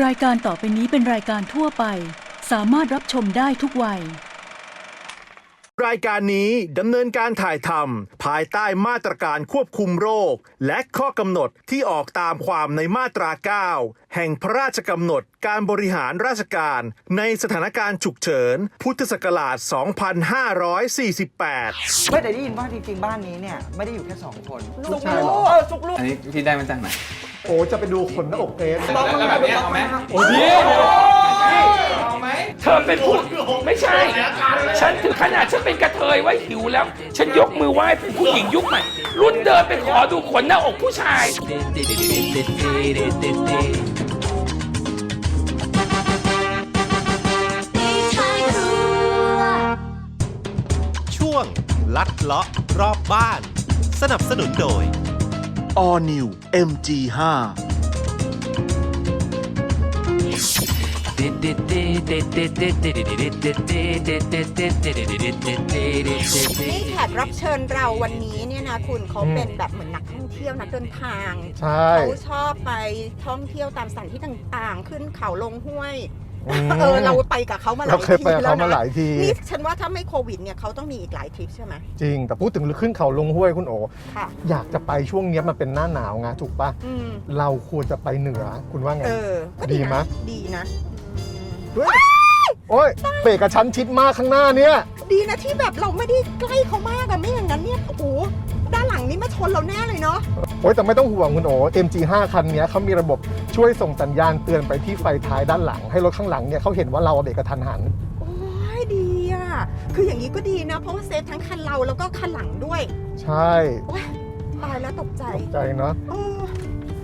รายการต่อไปนี้เป็นรายการทั่วไป สามารถรับชมได้ทุกวัย รายการนี้ดำเนินการถ่ายทำภายใต้มาตรการควบคุมโรค และข้อกำหนดที่ออกตามความในมาตรา 9 แห่งพระราชกำหนดการบริหารราชการ ในสถานการณ์ฉุกเฉิน พุทธศักราช 2548 ไม่แต่ได้ยินว่าจริงๆบ้านนี้เนี่ยไม่ได้อยู่แค่สองคนลูกชายเหรอ เออซุกลูก อันนี้พี่ได้มาจากไหน โอ้จะไปดูขนหน้าอกเกรซแล้วแบบนี้เอาไหมโอ้ยเดี๋ยวเธอเป็นผู้ไม่ใช่ ฉันถึงขนาดฉันเป็นกระเทยไว้หิวแล้ว ฉันยกมือไหว้เป็นผู้หญิงยุคใหม่ รุ่นเดินไปขอดูขนหน้าอกผู้ชายช่วงลัดเลาะรอบบ้าน สนับสนุนโดย All New MG5 นี่แขกรับเชิญเราวันนี้เนี่ยนะคุณเขาเป็นแบบเหมือนนักท่องเที่ยวนักเดินทางใช่ เขาชอบไปท่องเที่ยวตามสถานที่ต่างๆ ขึ้นเขาลงห้วยอืม เออเราไปกับเขามาหลายเราเคยไปกับเขามาหลายที นี่ฉันว่าถ้าไม่โควิดเนี่ยเขาต้องมีอีกหลายทริปใช่ไหมจริง แต่พูดถึงขึ้นเขาลงห้วยคุณโอ ค่ะ อยากจะไปช่วงเนี้ยมันเป็นหน้าหนาวไงถูกปะอืมเราควรจะไปเหนือคุณว่าไง เออก็ดีไหมนะดีนะ เฮ้ยโอ้ยเบรกกระชั้นชิดมากข้างหน้าเนี่ยดีนะที่แบบเราไม่ได้ใกล้เขามากอะไม่อย่างนั้นเนี่ยโอ้โหด้านหลังนี้มาชนเราแน่เลยเนาะโอ้ยแต่ไม่ต้องห่วงคุณโอ MG5 คันเนี้ยเขามีระบบ ช่วยส่งสัญญาณเตือนไปที่ไฟท้ายด้านหลัง ให้รถข้างหลังเนี่ยเขาเห็นว่าเราเบรกกระทันหัน โอ้ยดีอะคืออย่างนี้ก็ดีนะ เพราะว่าเซฟทั้งคันเราแล้วก็คันหลังด้วยใช่โอ้ยตายแล้วตกใจตกใจเนาะเออ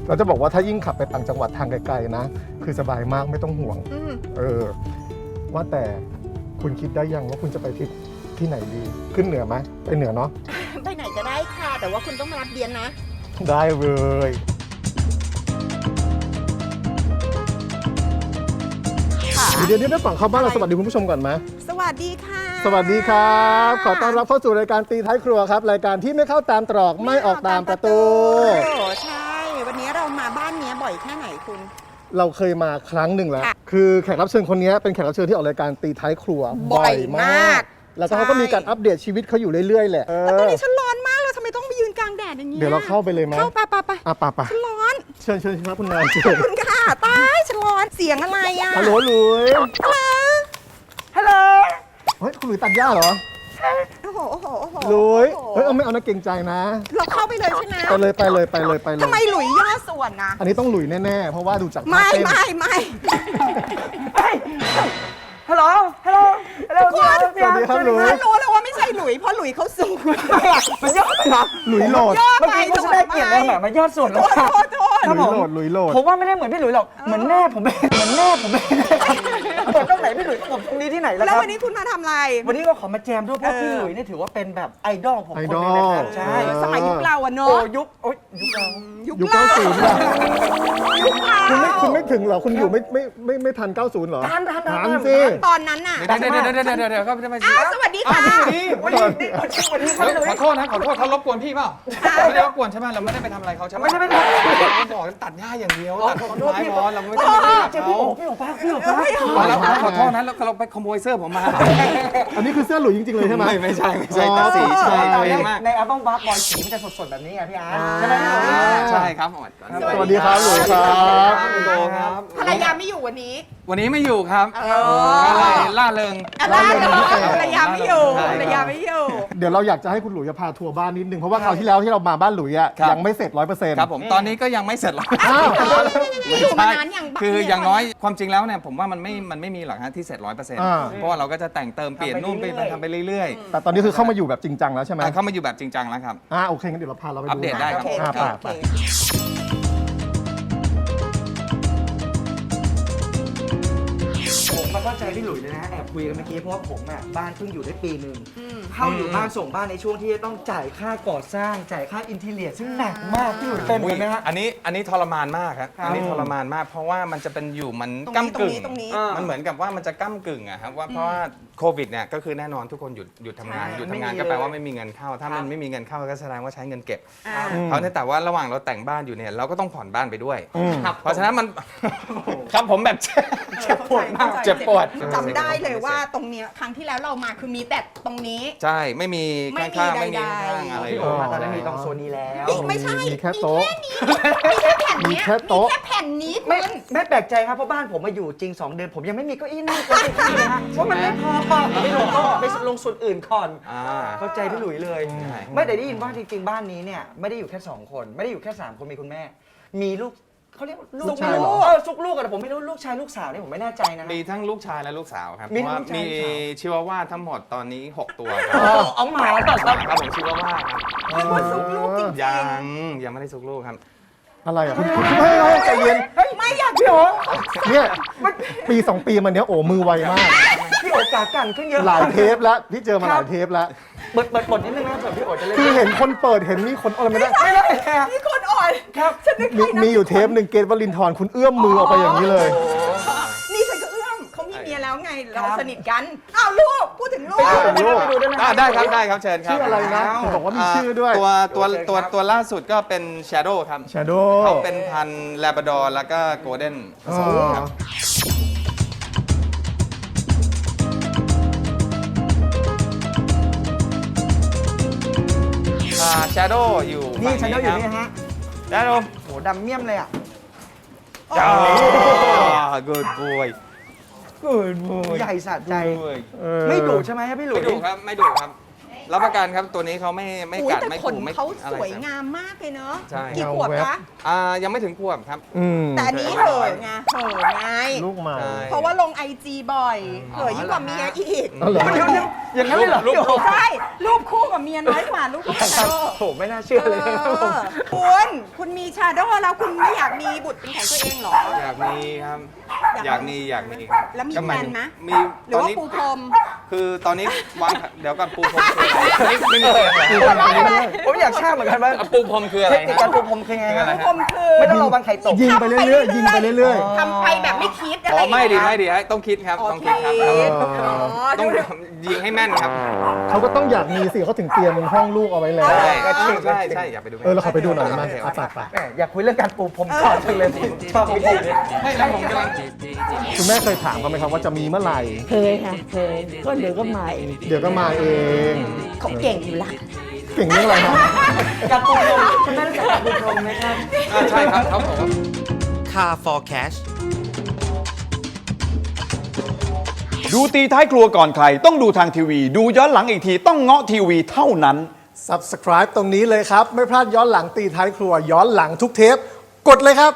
เราจะบอกว่าถ้ายิ่งขับไปต่างจังหวัดทางไกลๆนะ คือสบายมากไม่ต้องห่วง อืมเออ ว่าแต่คุณคิดได้ยังว่าคุณจะไปที่ที่ไหนดี ขึ้นเหนือไหมไปเหนือเนาะไปไหนก็ได้ค่ะ แต่ว่าคุณต้องมารับเบียนนะ ได้เลย เดี๋ยวเดี๋ยวเดี๋ยวก่อนเข้าบ้านเราสวัสดีคุณผู้ชมก่อนไหมสวัสดีค่ะ สวัสดีครับ ขอต้อนรับเข้าสู่รายการตีท้ายครัวครับ รายการที่ไม่เข้าตามตรอกไม่ออกตามประตูโอ้ใช่ วันนี้เรามาบ้านเนี้ยบ่อยแค่ไหนคุณ เราเคยมาครั้งหนึ่งแล้วค่ะคือแขกรับเชิญคนนี้เป็นแขกรับเชิญที่ออกรายการตีท้ายครัวบ่อยมาก แล้วก็เขาก็ใช่มีการอัปเดตชีวิตเขาอยู่เรื่อยๆแหละเอแต่ตอนอนี้ฉันร้อนมากเลยทำไมต้องมายืนกลางแดดอย่างเงี้ยเดี๋ยวเราเข้าไปเลยไหมเข้าไปไปไปอะป่ะป่ะฉันร้อนเชิญเชิญครับคุณนายเชิญคุณค่ะตายฉันร้อนเสียงอะไรอะฮัลโหลหลุยฮัลโหลเฮ้ยคุณหลุยตัดหญ้าเหรอโอ้โหโอ้โหโอ้โหหลุยโอ้โหเฮ้ยเอาไม่เอานะเกรงใจนะเราเข้าไปเลยใช่ไหมไปเลยไปเลยไปเลยไปเลยทำไมหลุยย่อส่วนนะอันนี้ต้องหลุยแน่ๆเพราะว่าดูจากท่าไม่เต้นไม่ไม่ฮัลโหลฮัลโหลฮัลโหลทุกคนสวัสดีครับหลุยฉันรู้แล้วว่าไม่ใช่หลุยเพราะหลุยเขาสูงมันยอดไปเหรอหลุยโหลดยอดเมื่อไปกี้ก็จะได้เกียรติเลยแบบมันยอดส่วนแล้วโท ษโทษโทษครับหลุผยมโหลดหลุยโหลด ผมว่าไม่ได้เหมือนพี่หลุยหรอก เหมือนแม่ผมเองเหมือนแม่ผมเองผมตรงไหนพี่หลุยผมตรงนี้ที่ไหนแล้วแล้วครับวันนี้คุณมาทำอะไรวันนี้ก็ขอมาแจมด้วยเพราะเออพี่หลุยนี่ถือว่าเป็นแบบไอดอลผมไอคนดหอนึงเลยลครับใช่ สมัยยุคเราอะเนโอ้อะยุคโอ้ยยุคเรายุคยุคเรา90เหรอยุ คเราคุณไม่คุณไม่ถึงเหรอ คุณอยู่ไม่ไม่ไม่ไม่ทัน 90 เหรอ ทันทันทันทันสิ ตอนนั้นน่ะ เดี๋ยวเดี๋ยวเดี๋ยวเดี๋ยวเดี๋ยวเดี๋ยวครับจะไปอ้าวสวัสดีค่ะวันนี้วันนี้วันนี้เฮ้ยพี่หลุยขอโทษนะขอโทษเขารบกวนพี่เปล่าไม่ได้รบกวนใช่ไหมเราไม่ได้ไปทำอะไรเขาใช่ไหมไม่ได้ไม่ได้เราบอกตัดหญ้าอย่างเดียวตัดต้นไม้พอเราไม่พี่ต้องไปเจอเขาพี่โอ๋พี่โอ๋ป้าพี่โอ๋ป้าพอแล้วขอโทษนะแล้วเราไปขโมยเสื้อผมมาอันนี้คือเสื้อหลุยจริงๆเลยใช่ไหมไม่ไม่ใช่ไม่ใช่อ๋อแต่สีใช่ในเองมากในอัลบั้มบัฟบอยสีมันจะสดๆแบบนี้ไงพี่อาร์ตอ่าใช่ไหมพี่หลุยใช่ครับผมสวัสดีครับหลุยครับคุณโดครับ ภรรยาไม่อยู่วันนี้ วันนี้ไม่อยู่ครับเอออะไรล่าเริงอะไรเนาะภรรยาไม่อยู่ใช่ภรรยาไม่อยู่ เดี๋ยวเราอยากจะให้คุณหลุยพาทัวร์บ้านนิดนึง เพราะว่าคราวที่แล้วที่เรามาบ้านหลุยอะครับ ยังไม่เสร็จร้อยเปอร์เซ็นต์ ครับผมตอนนี้ก็ยังไม่เสร็จหรอกอ้าวนี่อยู่มานานอย่างบ้านคือเนี่ยอย่างน้อยความจริงแล้วเนี่ยผมว่ามันไม่มันไม่มีหรอกฮะที่เสร็จร้อยเปอร์เซ็นต์อ่า เพราะว่าเราก็จะแต่งเติมเปลี่ยนนู่นไปทำไปเรื่อยแต่ตอนนี้คือเข้ามาอยู่แบบจริงจังแล้วใช่ไหมๆอะเข้ามาอยู่แบบจริงจังแล้วครับ อ่าโอเคงั้นเดี๋ยวเราพาเราไปดูอัปเดตได้หน่อยครับ โอเค อ่าโอเคป่ะโอเค พี่หลุยเลยนะแอบคุยกันเมื่อกี้เพราะว่าผมอะบ้านเพิ่งอยู่ได้ปีหนึ่ง เข้าอยู่บ้านส่งบ้านในช่วงที่จะต้องจ่ายค่าก่อสร้าง จ่ายค่าอินทีเลียซึ่งหนักมากพี่หลุยเป็นเหมือนไหมฮะ อันนี้อันนี้ทรมานมากครับครับอันนี้ทรมานมาก เพราะว่ามันจะเป็นอยู่มันตรงนี้ก้ากึ่งตรงนี้อ่ามัมันเหมือนกับว่ามันจะก้ากึ่งอะครับว่าเพราะว่าโควิดเนี่ยก็คือแน่นอนทุกคนหยุดหยุดทำงานใช่หยุดไม่ทำงานมีก็แปลว่าเลย ไม่มีเงินเข้า ถ้าครัมันบไม่มีเงินเข้าก็แสดงว่าใช้เงินเก็บอ่า เพราะฉะนั้นแต่ว่าระหว่างเราแต่งบ้านอยู่เนี่ยเราก็ต้องผ่อนบ้านไปด้วย ครับ เพราะฉะนั้นมัน ครับผมแบบ เจ็บปวดมากเจ็บปวด จำได้เลยว่าตรงเนี้ยครั้งที่แล้วเรามาคือมีแต่ตรงนี้ใช่ไม่มีไม่มีข้างๆไม่มีใดๆ ข้างๆอะไรพี่เลโอ๋ยมาตอนนั้นมีตรงโซนนี้แล้วนี่ไม่ใช่มีแค่โต๊ะ มีแค่แผ่นมีเนี้ยแค่โต๊ะมีแค่แผ่นนี้คุไม่ณ ไม่แปลกใจครับเพราะบ้านผมมาอยู่จริง 2 เดือนผมยังไม่มีเก้าอี้นั่งตัวจริงๆเลยฮะเพราะมันไม่พอไม่ลงก็ไปลงส่วนอื่นก่อน อ่า เข้าใจพี่หลุยเลย ใช่ ไม่แต่ได้ยินว่าจริงๆ บ้านนี้เนี่ยไม่ได้อยู่แค่ 2 คน ไม่ได้อยู่แค่ 3 คนมีคุณแม่ มีลูก เขาเรียกว่าลูลูกกชายเหรอเออลูกลูกอะแต่ผมไม่รู้ลูกชายลูกสาวนี่ผมไม่แน่ใจนะ มีทั้งลูกชายและลูกสาวครับมีเพราะทั้ว่างลูกชายมีลูกสาว ชิวาว่าทั้งหมดตอนนี้ 6 ตัวคอ๋รับอเอาหมาต่อครับครับผมชิวาว่าครับนึกว่าซุกลูกจริงยังยังไม่ได้ซุกลูกครับ อะไรอะคุณคุณเฮ้ยเฮ้ยใจเย็น ๆไม่อยากพี่โอ๋เนี่ยปีสองปีมาเนี้ยโอ้มือไวมาก พี่โอ๋กากันขึ้นเยอะ หลายเทปแล้ว พี่เจอมาหลายเทปแล้ว เปิดเปิดบทนิดนึงนะเผื่อพี่โอ๋จะเล่นคือเห็นคนเปิดเห็นมีคนอะไรไม่ได้ไม่ได้ครับมีคนอ่อนครับ ฉันนึกมีใครนะมีอยู่เทปหนึ่งเกตวลินทรคุณเอื้อมมือออกไปอย่างนี้เลย นี่ฉันก็เอื้อมเขามีเมียแล้วไง เราสนิทกัน อ้าวลูก พูดถึงลูก ไปดูไปดูได้ไหมอ่าได้ครับได้ครับเชิญครับชื่ออะไรนะเห็นบอกว่ามีชื่อด้วย ตัวตัวโอเคตัวครับตัวล่าสุดก็เป็น Shadow ครับ Shadow เขาเป็นพันธุ์ลาบ r ดอร์แล้วก็โกลเด้นผสมครับ อ่า Shadow อยู่นี่ฝั่ฉังนก็อยู่นี่ครับฮะ Shadow โหดำเมี่ยมเลยอะจ้า good boy ใหญ่สะใจ boy เออไม่ดุใช่ไหมครับพี่หลุไม่ยดุครับ ไม่ดุครับ รับประกันครับตัวนี้เขาไม่ไม่อุ้ยกัดแต่ไม่ขนขู่ไม่เขาอะไรสวยครับ งามมากเลยเนอะใช่ กี่ขวบเงาแวบคะอ่ายังไม่ถึงขวบครับ อืมแต่อันนี้เห่อะไงเห่อะไง ลูกใหม่ใช่ เพราะว่าลงไอจีบ่อยเห่อะยิ่งกว่าเมียอีกอ๋อเหรอเดี๋ยวเดี๋ยวอย่างนั้นเลยเหรอลูกพี่โอ๋ใช่รูปคู่กับเมียน้อยกว่ารูปกับชาโดโหไม่น่าเชื่อเลยนะครับผม คุณคุณมีชาโดแล้วคุณไม่อยากมีบุตรเป็นของตัวเองเหรอ อยากมีครับอยากอยากมีอยากมีครับแล้วมีก็ายแฟนไหม มีหรือตอนว่านี้ปูพรม คือตอนนี้วางเดี๋ยวก่อนปูพรมคืออะไรไม่มีเลยผมอยากทราบเหมือนกันว่าอะปูพรมคืออะเทไรคนิคคการัรบปูพรมคือไงคือคอะไรรับปูพรมคือไม่ต้องระวังไข่ตก ยิงไปเรื่อยๆ ยิงไปเรื่อย ทำไปแบบไม่คิดอะอ๋ไรอไม่ดีอย่างไม่เงี้ยดีฮะต้องคิดครับอ๋อต้องคิดครับคิดอ๋ออ๋อ ต้องดูยิงให้แม่นครับๆ เขาก็ต้องอยากมีสิเขาถึงเตรียมห้องลูกเอาไว้แล้ว ใช่ก็จริงใช่ใช่อย่าไปดูเออเราขอไปดูหน่อยได้ไหมโเคอะไปไปแหมอยากคุยเรื่องการปูพรมต่อจังเลยชอบวิธีนี้ไม่แล้วผมกำลังคุณแม่เคยถามเขาไหมครับว่าจะมีเมื่อไหร่ เคยค่ะเคยก็เดี๋ยวก็มาเอง เดี๋ยวก็มาเอง เขาเก่งอยู่ละเก่งเรื่องอะไรครับการปูพรมคุณแม่รู้จักการปูพรมไหมครับอ่าใช่ครับเขาบอกว่า Car for Cash ดูตีท้ายครัวก่อนใคร ต้องดูทางทีวี ดูย้อนหลังอีกทีต้องเงาะทีวีเท่านั้น Subscribe ตรงนี้เลยครับ ไม่พลาดย้อนหลังตีท้ายครัวย้อนหลังทุกเทป กดเลยครับ